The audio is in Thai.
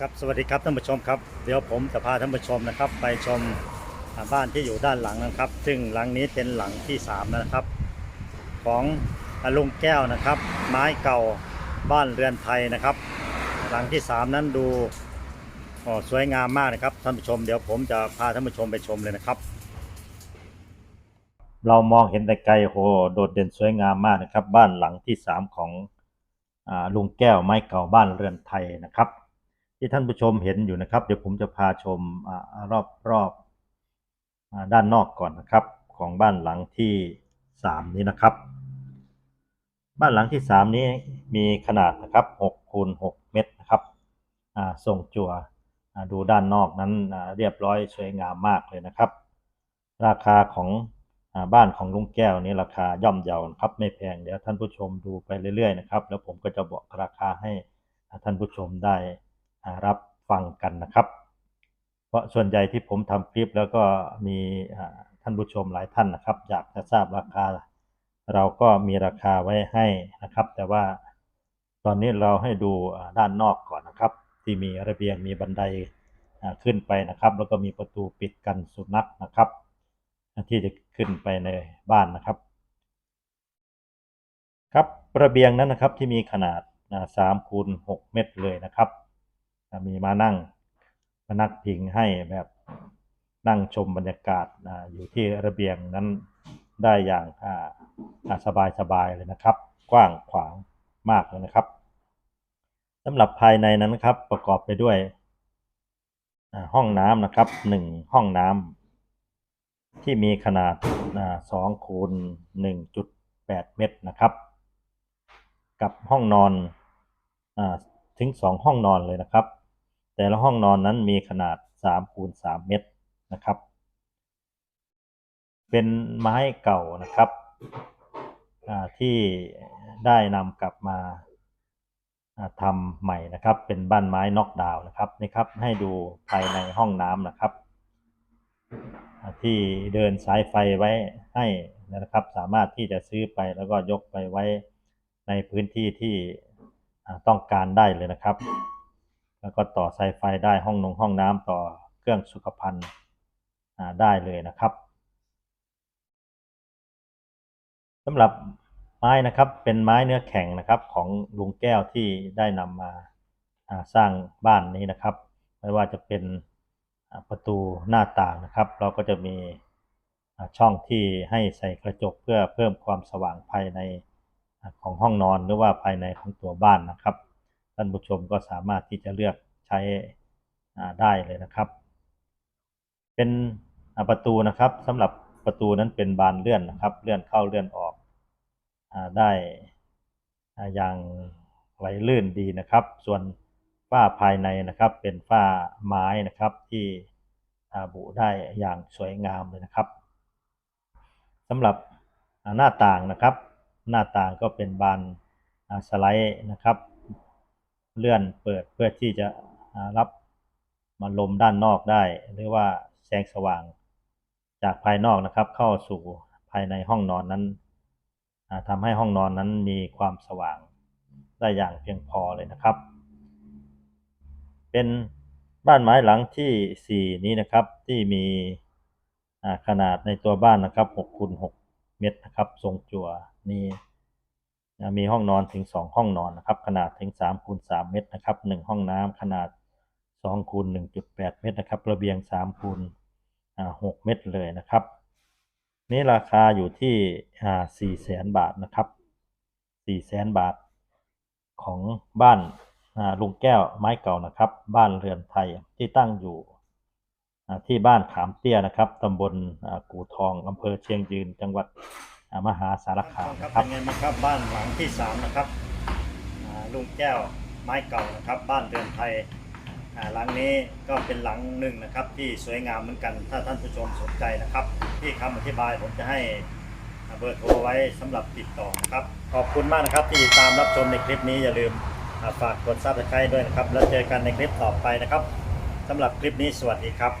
ครับสวัสดีครับท่านผู้ชมครับเดี๋ยวผมจะพาท่านผู้ชมนะครับ ไปชมบ้านที่อยู่ด้านหลังนะครับ ซึ่งหลังนี้เป็นหลังที่3แล้วนะครับ ของลุงแก้วนะครับ ไม้เก่าบ้านเรือนไทยนะครับ หลังที่ 3 นั้นดูอ๋อสวยงามมากนะครับท่านผู้ชม เดี๋ยวผมจะพาท่านผู้ชมไปชมเลยนะครับ เรามองเห็นแต่ไกลโหโดดเด่นสวยงามมากนะครับ บ้านหลังที่ 3 ของอลุงแก้วไม้เก่าบ้านเรือนไทยนะครับ ที่ท่านผู้ชมเห็นอยู่นะครับ เดี๋ยวผมจะพาชมอรอบรอบด้านนอกก่อนนะครับ ของบ้านหลังที่สามนี้นะครับ บ้านหลังที่สามนี้มีขนาดนะครับ6คูณ6เมตรนะครับอ่งจั่วอ่าดูด้านนอกนั้นเรียบร้อยสวยงามมากเลยนะครับ ราคาของอบ้านของลุงแก้วนี้ราคาย่อมเยาครับไม่แพงเดี๋ยวท่านผู้ชมดูไปเรื่อยๆนะครับ แล้วผมก็จะบอกราคาให้ท่านผู้ชมได้ รับฟังกันนะครับ เพราะส่วนใหญ่ที่ผมทำคลิปแล้วก็มีท่านผู้ชมหลายท่านนะครับ อยากจะทราบราคา เราก็มีราคาไว้ให้นะครับ แต่ว่าตอนนี้เราให้ดูด้านนอกก่อนนะครับ ที่มีระเบียงมีบันไดขึ้นไปนะครับ แล้วก็มีประตูปิดกันสุนัขนะครับ ที่จะขึ้นไปในบ้านนะครับ ครับระเบียงนั้นนะครับที่มีขนาดสามคูณหกเมตรเลยนะครับ มีมานั่งมานักพิงให้แบบนั่งชมบรรยากาศอยู่ที่ระเบียงนั้นได้อย่างสบายสบายๆเลยนะครับ กว้างขวางมากเลยนะครับสำหรับภายในนั้นนะครับประกอบไปด้วยห้องน้ำนะครับหนึ่งห้องน้ำที่มีขนาดสองคูณหนึ่งจุดแปดเมตรนะครับ กับห้องนอนอถึงสองห้องนอนเลยนะครับ แต่ละห้องนอนนั้นมีขนาด3คูณ3เมตรนะครับ เป็นไม้เก่านะครับที่ได้นำกลับมาทำใหม่นะครับ เป็นบ้านไม้น็อกดาวน์นะครับนี่ครับให้ดูภายในห้องน้ำนะครับ ที่เดินสายไฟไว้ให้นะครับ สามารถที่จะซื้อไปแล้วก็ยกไปไว้ในพื้นที่ที่ต้องการได้เลยนะครับ แล้วก็ต่อสายไฟได้ห้องนงห้องน้ำต่อเครื่องสุขภัณฑ์ได้เลยนะครับสำหรับไม้นะครับเป็นไม้เนื้อแข็งนะครับของลุงแก้วที่ได้นำมาสร้างบ้านนี้นะครับ ไม่ว่าจะเป็นประตูหน้าต่างนะครับ เราก็จะมีช่องที่ให้ใส่กระจกเพื่อเพิ่มความสว่างภายในของห้องนอนหรือว่าภายในของตัวบ้านนะครับ ท่านผู้ชมก็สามารถที่จะเลือกใช้ได้เลยนะครับ เป็นประตูนะครับสำหรับประตูนั้นเป็นบานเลื่อนนะครับ เลื่อนเข้าเลื่อนออกอได้อย่างไหลลื่นดีนะครับ ส่วนฝ้าภายในนะครับ เป็นฝ้าไม้นะครับที่บุได้อย่างสวยงามเลยนะครับสำหรับหน้าต่างนะครับ หน้าต่างก็เป็นบานสไลด์นะครับ เลื่อนเปิดเพื่อที่จะรับมาลมด้านนอกได้ หรือว่าแสงสว่างจากภายนอกนะครับ เข้าสู่ภายในห้องนอนนั้นอ่าทำให้ห้องนอนนั้นมีความสว่างได้อย่างเพียงพอเลยนะครับ เป็นบ้านไม้หลังที่ 4 นี้นะครับที่มีขนาดในตัวบ้านนะครับ6คูณ6เมตรนะครับ ทรงจั่วนี่ มีห้องนอนถึง 2 ห้องนอนนะครับ ขนาดถึง3คูณ3เมตรนะครับ1ห้องน้ำขนาด2คูณ1.8 เมตรนะครับ ระเบียง3คูณ6เมตรเลยนะครับ นี่ราคาอยู่ที่อ่า4แสนบาทนะครับ4แสนบาทของบ้านลุงแก้วไม้เก่านะครับ บ้านเรือนไทยที่ตั้งอยู่ที่บ้านขามเตี้ยนะครับตำบลกู่ทองอำเภอเชียงยืนจังหวัด มหาสารคามนะครับเป็นไงบ้างครับบ้านหลังที่สามนะครับลุงแก้วไม้เก่านะครับ บ้านเรือนไทยหลังนี้ก็เป็นหลังหนึ่งนะครับ ที่สวยงามเหมือนกัน ถ้าท่านผู้ชมสนใจนะครับ ที่คำอธิบายผมจะให้เบอร์โทรไว้สำหรับติดต่อนะครับ ขอบคุณมากนะครับที่ติดตามรับชมในคลิปนี้อย่าลืมฝากกดซับสไครต์ด้วยนะครับ แล้วเจอกันในคลิปต่อไปนะครับสำหรับคลิปนี้สวัสดีครับ